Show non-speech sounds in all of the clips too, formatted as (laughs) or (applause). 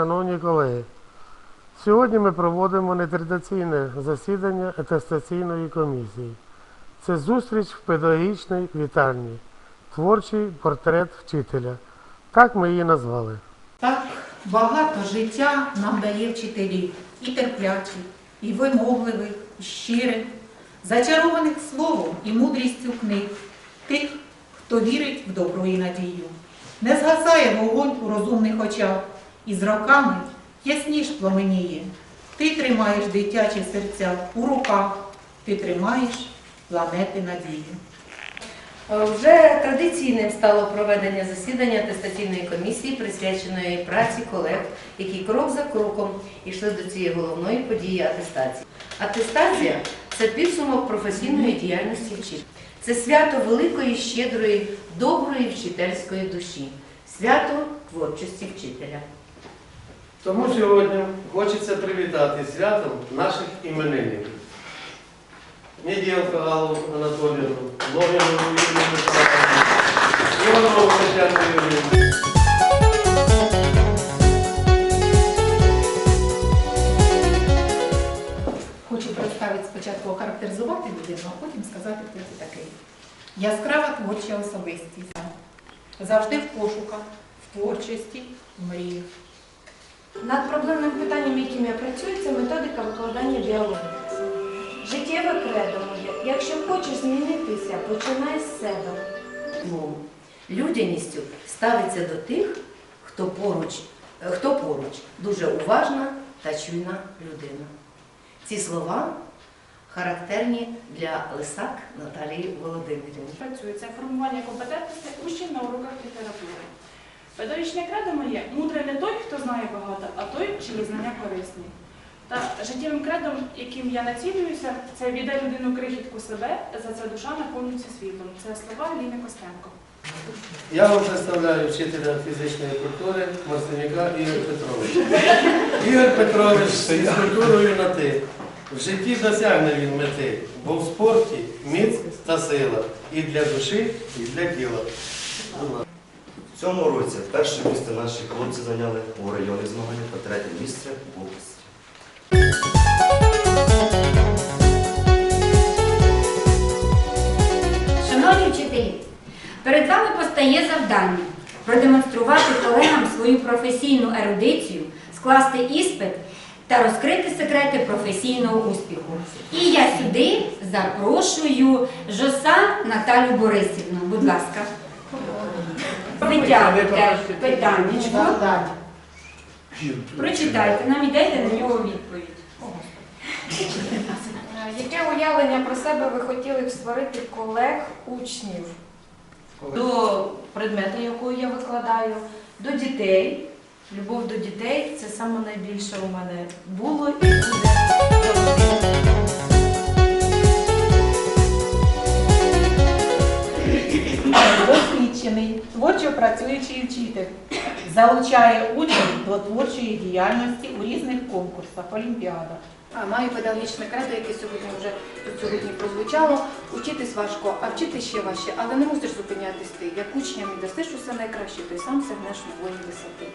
шановні колеги. Сьогодні ми проводимо нетрадиційне засідання атестаційної комісії. Це зустріч в педагогічній вітальні, творчий портрет вчителя. Так ми її назвали. Так багато життя нам дає вчителів і терплячих, і вимогливих, і щирих, зачарованих словом і мудрістю книг, тих, хто вірить в добро і надію. Не згасає вогонь у розумних очах, і з роками ясніш пламеніє. Ти тримаєш дитячі серця у руках, ти тримаєш планети надії. Е, Вже традиційним стало проведення засідання атестаційної комісії, присвяченої праці колег, які крок за кроком йшли до цієї головної події атестації. Атестація це підсумок професійної діяльності вчителя. Це свято великої, щедрої, доброї вчительської душі, свято творчості вчителя. Тому сьогодні хочеться привітати святом наших іменинників. Неділка Галу Анатоліївну, Логіну Юрію Михайловну, Іванову Тетяну Юрію. Хочу представити спочатку охарактеризувати людину, а потім сказати, хто це такий. Яскрава творча особистість. Завжди в пошуках, в творчості, в мріях. Над проблемним питанням, яким я працюю, це методика викладання біології. Життєве кредо моє. Якщо хочеш змінитися, починай з себе. Ну, людяністю ставиться до тих, хто поруч, хто поруч дуже уважна та чуйна людина. Ці слова характерні для Лисак Наталії Володимирівни. Працює це формування компетентностей учнів на уроках літератури. Педагогічне кредо моє мудре не той, хто знає багато, а той, чиї знання корисні. Та життєвим кредом, яким я націлююся, це віддай людину крихітку себе, за це душа наповнюється світлом. Це слова Ліни Костенко. Я вам представляю вчителя фізичної культури Марсеняка Ігор Петрович. Ігор Петрович з культурою на ти. В житті досягне він мети, бо в спорті міць та сила. І для душі, і для тіла. Цьому році перше місце наші хлопці зайняли у районі змагання та третє місце в області. Шановні вчителі, перед вами постає завдання продемонструвати колегам свою професійну ерудицію, скласти іспит та розкрити секрети професійного успіху. І я сюди запрошую Жоса Наталю Борисівну. Будь ласка. Витягуйте питаннячко, прочитайте нам і дайте на нього відповідь. Яке уявлення про себе ви хотіли б створити колег учнів? До предмету, якого я викладаю, до дітей. Любов до дітей це саме найбільше у мене було і буде вчитель, залучає учнів до творчої діяльності у різних конкурсах, олімпіадах. А, Маю педагогічне кредо, яке сьогодні вже тут сьогодні прозвучало. Учитись важко, а вчити ще важче, але не мусиш зупинятись ти. Як учням і дасиш усе найкраще, то й сам сягнеш нової висоти.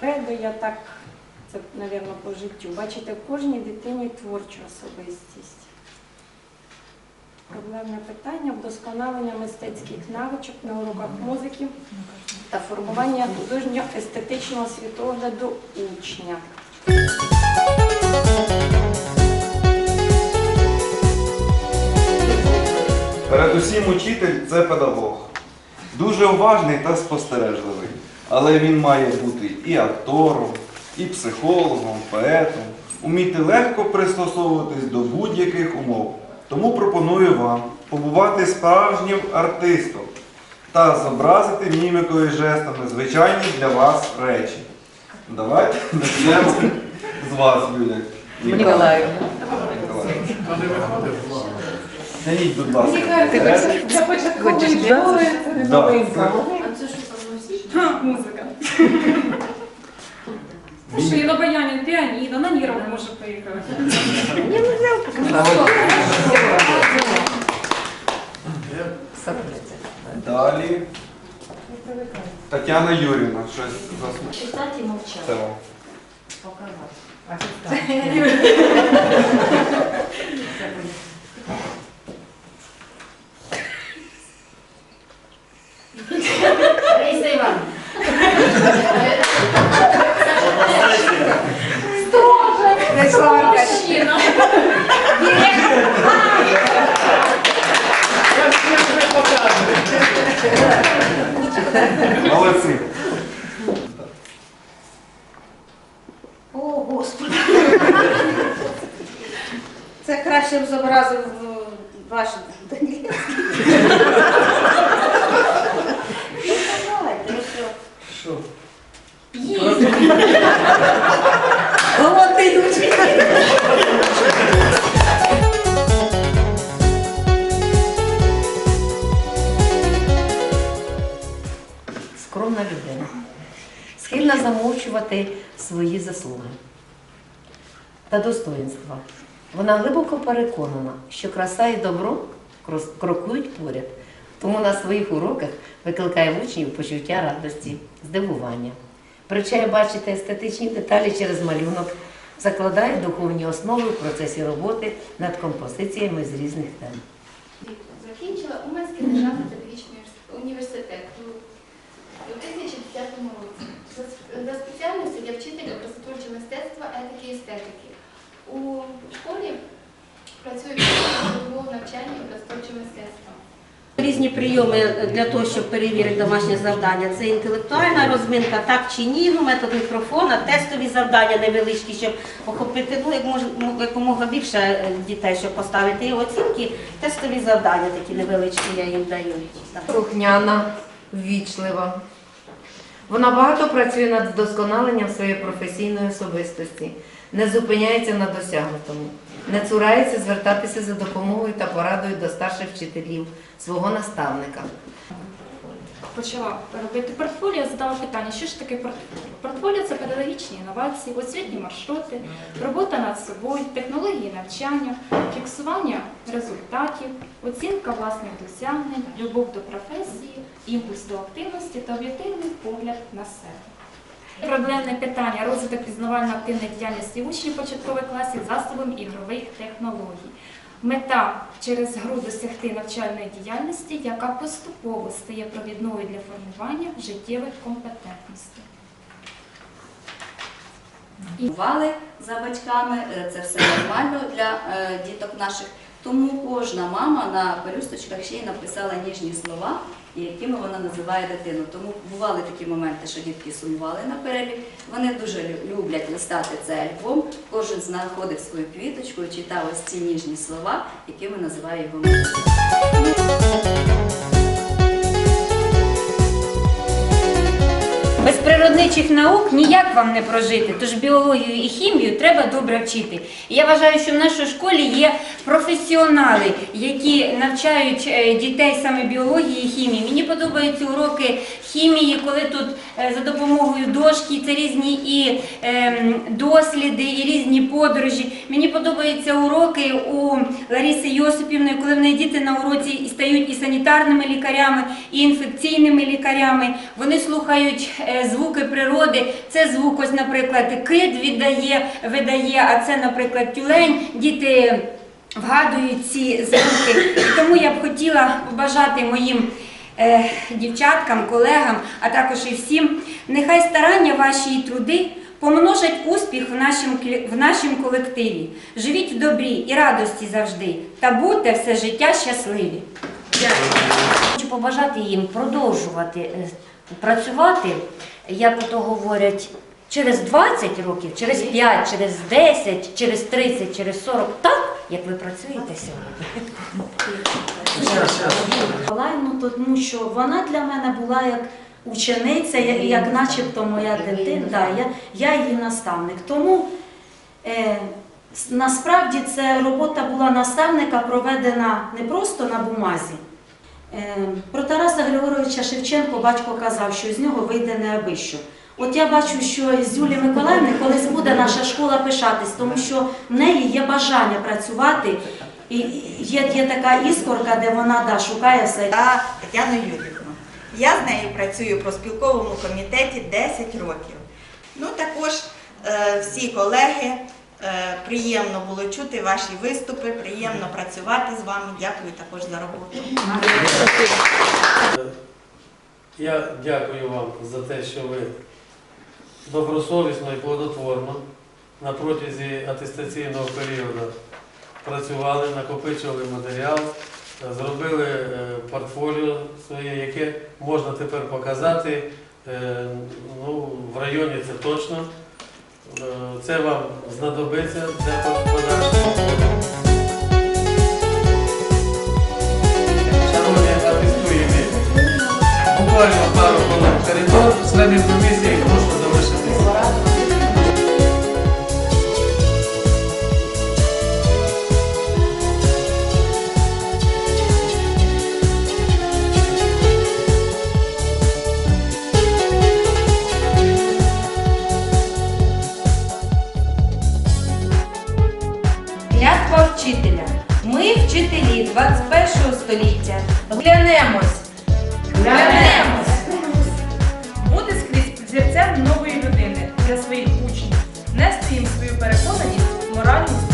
Кредо я так, це, мабуть, по життю. Бачите, в кожній дитині творчу особистість. Проблемне питання вдосконалення мистецьких навичок на уроках музики та формування художньо-естетичного світогляду учня. Передусім учитель це педагог. Дуже уважний та спостережливий. Але він має бути і актором, і психологом, поетом, уміти легко пристосовуватись до будь-яких умов. Тому пропоную вам побувати справжнім артистом та зобразити мімікою і жестами звичайні для вас речі. Давайте почнемо з вас, Юля. Ніколаївна. Сніміть, будь ласка. Для початкової школи це новинка. А це що там? Музика. Слушай, на баяні, пианино, на нервах может поиграть. Не взял Далі. Тетяна Юрівна, щось засмутить. Читати і мовчати. Це (laughs) вам. Раїса Івановна. Молодці. О, Господи. Це краще б зобразив е, ваш Данілецький. Давайте, ну що? Що? Голодний дуже. Скромна людина. Схильна замовчувати свої заслуги та достоїнства. Вона глибоко переконана, що краса і добро крокують поряд, тому на своїх уроках викликає в учнів почуття радості, здивування. Привчає бачити естетичні деталі через малюнок, закладає духовні основи в процесі роботи над композиціями з різних тем. Закінчила Уманський державний педагогічний університет у 2010 році. За- спеціальністю я вчитель образотворчого мистецтва, етики і естетики. У школі працюю в навчанні образотворчого мистецтва. Різні прийоми для того, щоб перевірити домашнє завдання. Це інтелектуальна розминка, так чи ні, метод мікрофона, тестові завдання невеличкі, щоб охопити ну, як мож, якомога більше е, дітей, щоб поставити і оцінки. Тестові завдання такі невеличкі я їм даю. Так. Слухняна, ввічлива. Вона багато працює над вдосконаленням своєї професійної особистості, не зупиняється на досягнутому, не цурається звертатися за допомогою та порадою до старших вчителів, свого наставника. почала робити портфоліо, задала питання, що ж таке портфоліо. Портфоліо це педагогічні інновації, освітні маршрути, робота над собою, технології навчання, фіксування результатів, оцінка власних досягнень, любов до професії, імпульс до активності та об'єктивний погляд на себе. Проблемне питання розвиток пізнавально-активної діяльності учнів початкових класів засобом ігрових технологій. Мета через гру досягти навчальної діяльності, яка поступово стає провідною для формування життєвих компетентностей. Бували за батьками, е, це все нормально для е, діток наших. Тому кожна мама на пелюсточках ще й написала ніжні слова, якими вона називає дитину. Тому бували такі моменти, що дітки сумували на перелік. Вони дуже люблять листати цей альбом. Кожен знаходив свою квіточку і читав ось ці ніжні слова, якими називає його мама. Природничих наук ніяк вам не прожити, тож біологію і хімію треба добре вчити. Я вважаю, що в нашій школі є професіонали, які навчають е, дітей саме біології і хімії. Мені подобаються уроки хімії, коли тут е, за допомогою дошки це різні і ем, досліди, і різні подорожі. Мені подобаються уроки у Лариси Йосипівни, коли в неї діти на уроці стають і санітарними лікарями, і інфекційними лікарями. Вони слухають е, звуки природи. Це звук, ось, наприклад, кит віддає, видає, а це, наприклад, тюлень. Діти вгадують ці звуки. Тому я б хотіла побажати моїм дівчаткам, колегам, а також і всім, нехай старання ваші і труди помножать успіх в нашому, в нашому колективі. Живіть в добрі і радості завжди, та будьте все життя щасливі. Хочу побажати їм продовжувати е, працювати, як то говорять, через 20 років, через 5, через 10, через 30, через 40, так, як ви працюєте сьогодні. Миколаївну, тому що вона для мене була як учениця, як, як начебто моя дитина, да, я, я її наставник. Тому е, насправді це робота була наставника проведена не просто на бумазі. Е, про Тараса Григоровича Шевченко батько казав, що з нього вийде неабищо. От я бачу, що з Юлії Миколаївни колись буде наша школа пишатись, тому що в неї є бажання працювати. І є, є така іскорка, де вона да, шукає все. та Тетяну Юрівну. Я з нею працюю в проспілковому комітеті 10 років. Ну також е, всі колеги. Е, Приємно було чути ваші виступи, приємно працювати з вами. Дякую також за роботу. Я дякую вам за те, що ви добросовісно і плодотворно на протязі атестаційного періоду працювали, накопичували матеріал, зробили е, портфоліо своє, яке можна тепер показати. е, Ну, в районі це точно. Е, Це вам знадобиться для подальшого. Буквально пару хвилин коридор, комісії століття, глянемось. Глянемось. Бути скрізь зірцем нової людини для своїх учнів, нести їм свою переконаність, моральність